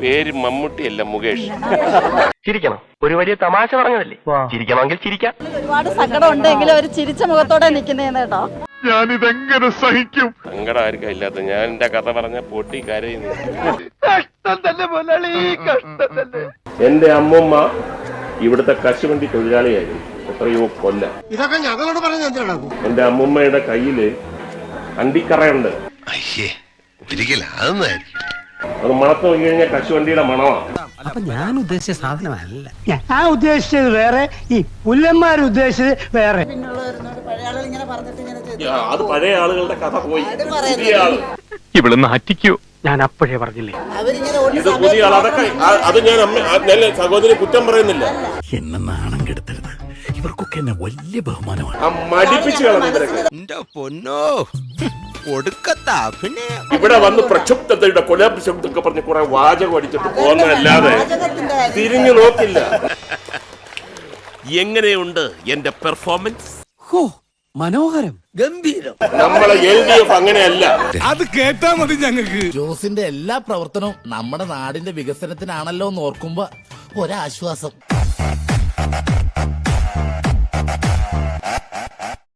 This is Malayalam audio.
പേര് മമ്മൂട്ടിയല്ല മുകേഷ്. ചിരിക്കണം. ഒരു വലിയ തമാശ പറഞ്ഞതല്ലേ? ചിരിക്കണമെങ്കിൽ ചിരിക്കാം. ഒരുപാട് സങ്കടം ഉണ്ടെങ്കിലും ഒരു ചിരിച്ച മുഖത്തോടെ നിൽക്കുന്നേന്ന് കേട്ടോ. സങ്കടം ആർക്കും ഇല്ലാത്ത ഞാൻ എന്റെ കഥ പറഞ്ഞ പൊട്ടി കരയുന്നു. എന്റെ അമ്മമ്മ ഇവിടുത്തെ കശുവണ്ടി തൊഴിലാളിയായിരുന്നു. എത്രയോ കൊല്ല. ഇതൊക്കെ ഞങ്ങളോട് പറഞ്ഞ എന്റെ അമ്മമ്മയുടെ കയ്യിൽ അണ്ടിക്കറയുണ്ട്. അതൊന്നായിരിക്കും അത് മണത്ത് നോക്കി കഴിഞ്ഞാൽ കശുവണ്ടിയുടെ മണമാണ് അപ്പൊ ഞാൻ ഉദ്ദേശിച്ച സാധനമല്ല. ഞാൻ ഉദ്ദേശിച്ചത് വേറെ ഈ പുല്ലന്മാർ ഉദ്ദേശിച്ചത് വേറെ. പിന്നുള്ളവരുന്നോട് പഴയ ആളുകൾ ഇങ്ങനെ പറഞ്ഞിട്ട് ഇങ്ങനെ ചെയ്തു അത് പഴയ ആളുകളുടെ കഥ പോയി. പുതിയ ആൾ. ഇവിടെ നാറ്റിക്കോ ഞാൻ അപ്പോഴേ പറഞ്ഞില്ലേ? ഇത് പുതിയ ആൾ അതൊക്കെ ആ- അത് ഞാൻ അമ്മ ആ- ഞാൻ സഹോദരി കുറ്റം പറയുന്നില്ല. എന്നെ നാണം കെടുത്തരുത്. ഇവർക്കൊക്കെ എന്നെ വലിയ ബഹുമാനമാണ്. ആ മടിപ്പിച്ച് കളഞ്ഞു ഇവരൊക്കെ. പൊന്നോ. ഒടുക്കത്താ പിന്നെ ഇവിടെ വന്ന് പ്രക്ഷുബ്ധതയുടെ കൊലാപ്രക്ഷുബ്ധൊക്കെ പറഞ്ഞ് കുറെ വാചകം അടിച്ചിട്ട് പോകുന്നതല്ലാതെ തിരിഞ്ഞു നോക്കില്ല. എങ്ങനെയുണ്ട് എന്റെ പെർഫോമൻസ്? മനോഹരം. ഗംഭീരം. നമ്മളെ എൽ ഡി എഫ് അങ്ങനെയല്ല. അത് കേട്ടാ മതി ഞങ്ങൾക്ക് ജോസിന്റെ എല്ലാ പ്രവർത്തനവും നമ്മുടെ നാടിന്റെ വികസനത്തിനാണല്ലോ എന്ന് ഓർക്കുമ്പോ ഒരാശ്വാസം.